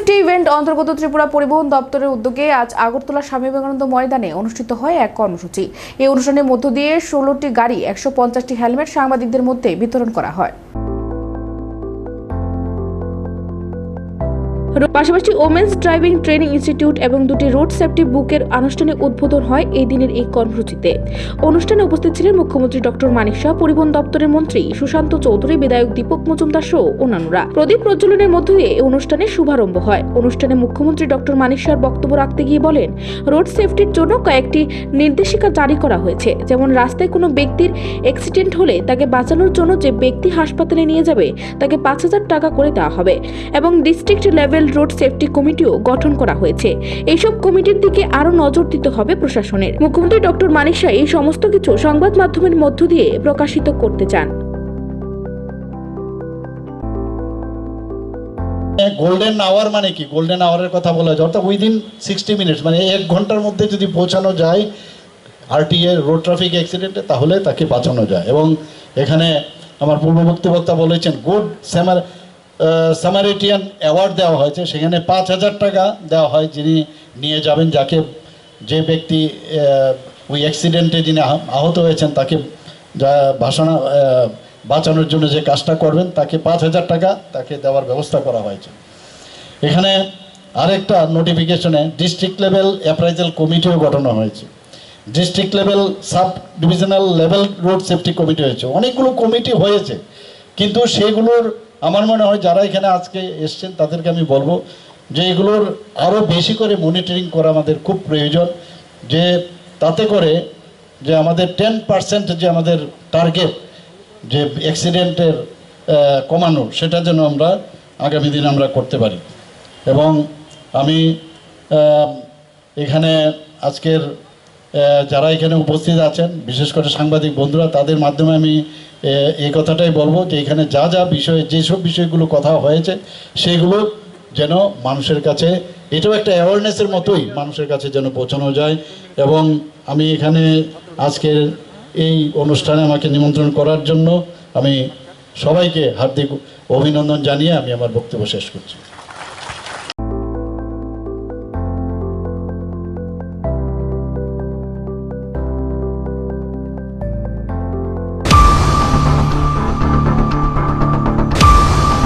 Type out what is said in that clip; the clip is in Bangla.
সেফটি ইভেন্ট অন্তর্গত ত্রিপুরা পরিবহন দপ্তরের উদ্যোগে আজ আগরতলা স্বামী বিবেকানন্দ ময়দানে অনুষ্ঠিত হয় এক কর্মসূচি। এই অনুষ্ঠানের মধ্য দিয়ে ষোলোটি গাড়ি, একশো পঞ্চাশটি হেলমেট সাংবাদিকদের মধ্যে বিতরণ করা হয়। পাশাপাশি ওমেন্স ড্রাইভিং ট্রেনিং ইনস্টিটিউট এবং দুটি রোড সেফটি বুকের আনুষ্ঠানিক উদ্বোধন হয় এই দিনের এই কর্মসূচিতে। অনুষ্ঠানে উপস্থিত ছিলেন মুখ্যমন্ত্রী ডক্টর মানিক শাহ, পরিবহন দপ্তরের মন্ত্রী সুশান্ত চৌধুরী, বিধায়ক দীপক মজুমদার সহ অন্যান্যরা। প্রদীপ প্রজ্বলনের মধ্য দিয়ে এই অনুষ্ঠানের শুভারম্ভ হয়। অনুষ্ঠানে মুখ্যমন্ত্রী ডক্টর মানিক শাহর বক্তব্য রাখতে গিয়ে বলেন, রোড সেফটির জন্য কয়েকটি নির্দেশিকা জারি করা হয়েছে। যেমন, রাস্তায় কোনো ব্যক্তির অ্যাক্সিডেন্ট হলে তাকে বাঁচানোর জন্য যে ব্যক্তি হাসপাতালে নিয়ে যাবে, তাকে পাঁচ হাজার টাকা করে দেওয়া হবে এবং ডিস্ট্রিক্ট লেভেল রোড সেফটি কমিটিও গঠন করা হয়েছে। এইসব কমিটির দিকে আরও নজর দিতে হবে প্রশাসনের। মুখ্যমন্ত্রী ডক্টর মানিক শাহ এই সমস্ত কিছু সংবাদ মাধ্যমের মধ্য দিয়ে প্রকাশিত করতে চান। গোল্ডেন আওয়ার মানে কি? গোল্ডেন আওয়ারের কথা বলা যায়। অর্থাৎ উইদিন সিক্সটি মিনিটস মানে এক ঘণ্টার মধ্যে যদি পৌঁছানো যায় আরটিএ রোড ট্রাফিক অ্যাক্সিডেন্টে তাহলে তাকে বাঁচানো যায়। এবং এখানে আমার পূর্ববর্তী বক্তা বলেছেন গুড স্যামার স্যামারিটিয়ান অ্যাওয়ার্ড দেওয়া হয়েছে। সেখানে পাঁচ হাজার টাকা দেওয়া হয় যিনি নিয়ে যাবেন, যাকে যে ব্যক্তি ওই অ্যাক্সিডেন্টে যিনি আহত হয়েছেন, তাকে ভাষণা বাঁচানোর জন্য যে কাজটা করবেন, তাকে পাঁচ হাজার টাকা তাকে দেওয়ার ব্যবস্থা করা হয়েছে। এখানে আরেকটা নোটিফিকেশনে ডিস্ট্রিক্ট লেভেল অ্যাপ্রাইজাল কমিটিও গঠন হয়েছে। District level sub divisional level road safety committee হয়েছে। অনেকগুলো কমিটি হয়েছে, কিন্তু সেগুলোর আমার মনে হয় যারা এখানে আজকে এসছেন, তাদেরকে আমি বলব যে এগুলোর আরও বেশি করে মনিটরিং করা আমাদের খুব প্রয়োজন, যে তাতে করে যে আমাদের টেন পার্সেন্ট যে আমাদের টার্গেট যে অ্যাক্সিডেন্টের কমানো, সেটা যেন আমরা আগামী দিনে আমরা করতে পারি। এবং আমি এখানে আজকের যারা এখানে উপস্থিত আছেন, বিশেষ করে সাংবাদিক বন্ধুরা, তাদের মাধ্যমে আমি এই কথাটাই বলব যে এখানে যা যা বিষয়ে, যেসব বিষয়গুলো কথা হয়েছে, সেগুলো যেন মানুষের কাছে, এটাও একটা অ্যাওয়ারনেসের মতোই মানুষের কাছে যেন পৌঁছানো যায়। এবং আমি এখানে আজকের এই অনুষ্ঠানে আমাকে নিমন্ত্রণ করার জন্য আমি সবাইকে হার্দিক অভিনন্দন জানিয়ে আমি আমার বক্তব্য শেষ করছি।